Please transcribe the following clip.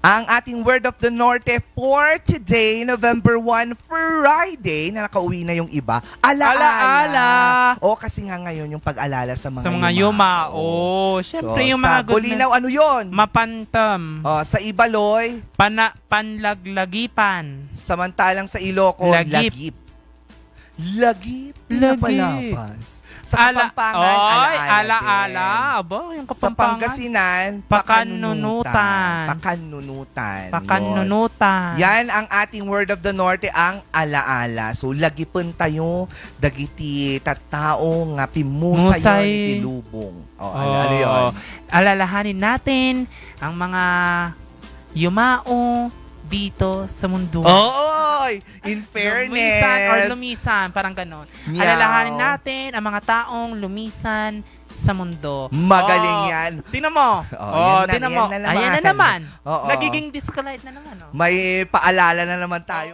Ang ating word of the Norte for today, November 1, Friday, na nakauwi na yung iba. Alaala. Alaala. O kasi nga ngayon yung pag-alala sa mga Sa mga yumao. Oh, Siyempre, yung sa mga good Bulinaw, ano yun? Mapantam. Oh, sa Ibaloy, Pana, panlaglagipan. samantalang sa Ilocos, Lagip. Lagip. Lagip. Pinapalapas. Sa Kapampangan, Oy, alaala. alaala. Aba, yung Sa kapampangan. Pangasinan, Pakanunutan. Pakanunutan. Yun. Pakanunutan. Yan ang ating word of the Norte, ang alaala. So, lagipon tayo, dagiti tattao nga pimusayo Musay. iti lubong. O, oh, Oh, ano yun? Alalahanin natin ang mga yumao dito sa mundo. Oy! In fairness. Lumisan or lumisan, parang ganon. Meow. Alalahanin natin ang mga taong lumisan sa mundo. Magaling Oh, yan. Tingnan mo. Oh, Oh, yan na, tingnan yan mo. na naman. Ayan na naman. Oo. Nagiging discolite na naman. Oh. May paalala na naman tayo.